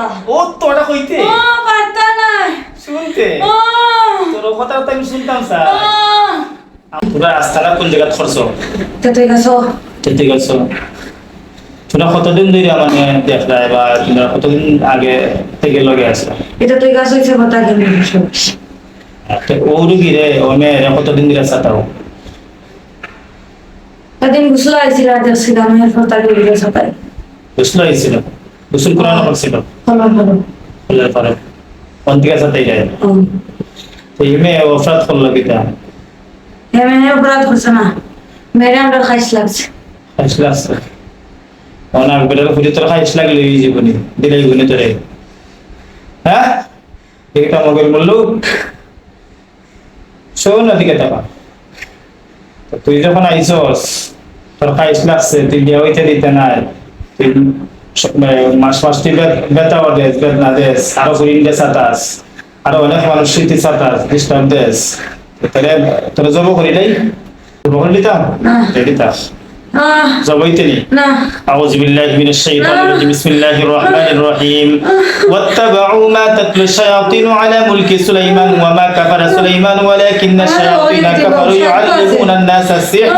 পারতা ও তোরা কইতে? ও পারতা নাই। শুনতে? ও। তোর কথা তো আমি শুনতাম স্যার। তোরা রাস্তাটা কোন জায়গা খরচ? তে তুই গেছো। ঠিক আছে তোরা কতদিন ধরে মানে দেখলাই বা তোরা কতদিন আগে থেকে লগে আসলা এটা তুই গাছ হইছে কথা তো ও রুগী রে ও মেয়েরে কতদিন ধরে সাতাও একদিন গুসল আইছিল দেখছিলাম এরপর সবাই। গোসল হয়েছিল গোসল করানো ফুলের পরে কোন থেকে সাথে যায়। তো এই মেয়ে অফরাত করল কিতা? এমনি অপরাধ করছে না। মেরে আমরা খাইস লাগছে। খাইছ লাগছে। অনার বেটার খুঁজে তোর খাইছ লাগলে এই জীবনে দিলে গুনে তোরে। হ্যাঁ? এটা মগের বললু শোন না দিকে তুই যখন আইসস তোর খাইছ লাগছে তুই বিয়া হইতে দিতে নাই। তুই মাস মাস তুই বে- বেতাও দেস বেদনা দেস আরো ফুরিন দে সাতাস আরো অনেক মানুষ স্মৃতি সাতাস ডিস্টার্ব দেস তাহলে তোর জব করি নাই জব করে দিতাম না। দিতাম আহ জবইতে নি না أعوذ بالله من الشيطان الرجيم بسم الله الرحمن الرحيم واتبعوا ما تتلو الشياطين على ملك سليمان وما كفر سليمان ولكن الشياطين كفروا يعلمون الناس السحر